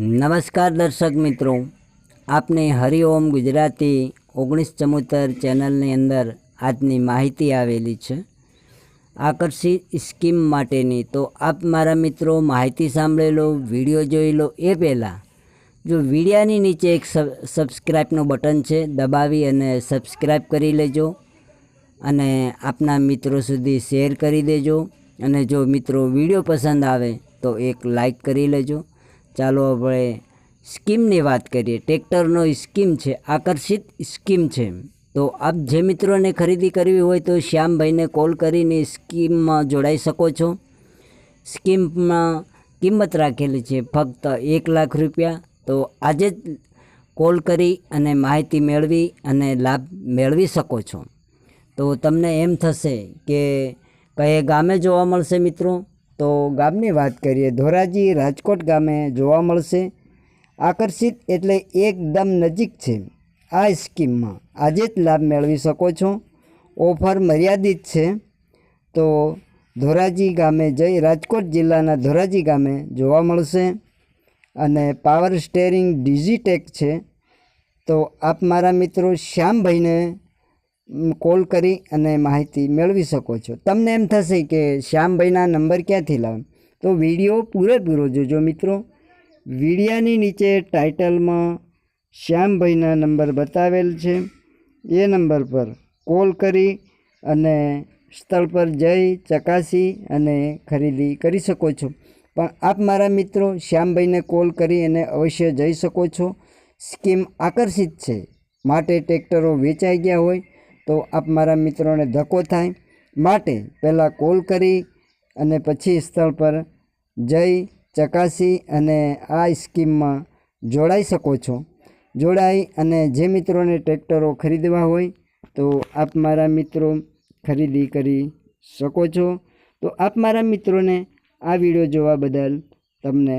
નમસ્કાર દર્શક મિત્રો. આપને હરિઓમ ગુજરાતી ઓગણીસ ચમોતર ચેનલની અંદર આજની માહિતી આવેલી છે. આકર્ષિત સ્કીમ માટેની તો આપ મારા મિત્રો માહિતી સાંભળી લો, વીડિયો જોઈ લો. એ પહેલાં જો વિડીયાની નીચે એક સબ- સબસ્ક્રાઈબનું બટન છે, દબાવી અને સબસ્ક્રાઈબ કરી લેજો. અને આપના મિત્રો સુધી શેર કરી દેજો. અને જો મિત્રો વીડિયો પસંદ આવે તો એક લાઈક કરી લેજો. ચાલો આપણે સ્કીમની વાત કરીએ. ટ્રેક્ટરનો સ્કીમ છે, આકર્ષિત સ્કીમ છે. તો આપ જે મિત્રોને ખરીદી કરવી હોય તો શ્યામભાઈને કોલ કરીને સ્કીમમાં જોડાઈ શકો છો. સ્કીમમાં કિંમત રાખેલી છે ફક્ત એક લાખ રૂપિયા. તો આજે જ કોલ કરી અને માહિતી મેળવી અને લાભ મેળવી શકો છો. તો તમને એમ થશે કે કયે ગામે જોવા મળશે મિત્રો? તો ગામની વાત કરીએ, ધોરાજી રાજકોટ ગામે જોવા મળશે. આકર્ષિત એટલે એકદમ નજીક છે. આ સ્કીમમાં આજે જ લાભ મેળવી શકો છો. ઓફર મર્યાદિત છે. તો ધોરાજી ગામે જઈ રાજકોટ જિલ્લાના ધોરાજી ગામે જોવા મળશે. અને પાવર સ્ટેરિંગ ડિજીટેક છે. તો આપ મારા મિત્રો શ્યામભાઈને કોલ કરી અને માહિતી મેળવી શકો છો. તમને એમ થશે કે શ્યામભાઈના નંબર ક્યાંથી લાવ? તો વીડિયો પૂરેપૂરો જોજો મિત્રો. વિડીયાની નીચે ટાઇટલમાં શ્યામભાઈના નંબર બતાવેલ છે. એ નંબર પર કોલ કરી અને સ્થળ પર જઈ ચકાસી અને ખરીદી કરી શકો છો. પણ આપ મારા મિત્રો શ્યામભાઈને કોલ કરી અને અવશ્ય જઈ શકો છો. સ્કીમ આકર્ષિત છે. માટે ટ્રેક્ટરો વેચાઈ ગયા હોય તો આપ મારા મિત્રોને ધક્કો થાય માટે પહેલાં કોલ કરી અને પછી સ્થળ પર જઈ ચકાસી અને આ સ્કીમમાં જોડાઈ શકો છો. જોડાઈ અને જે મિત્રોને ટ્રેક્ટરો ખરીદવા હોય તો આપ મારા મિત્રો ખરીદી કરી શકો છો. તો આપ મારા મિત્રોને આ વીડિયો જોવા બદલ તમને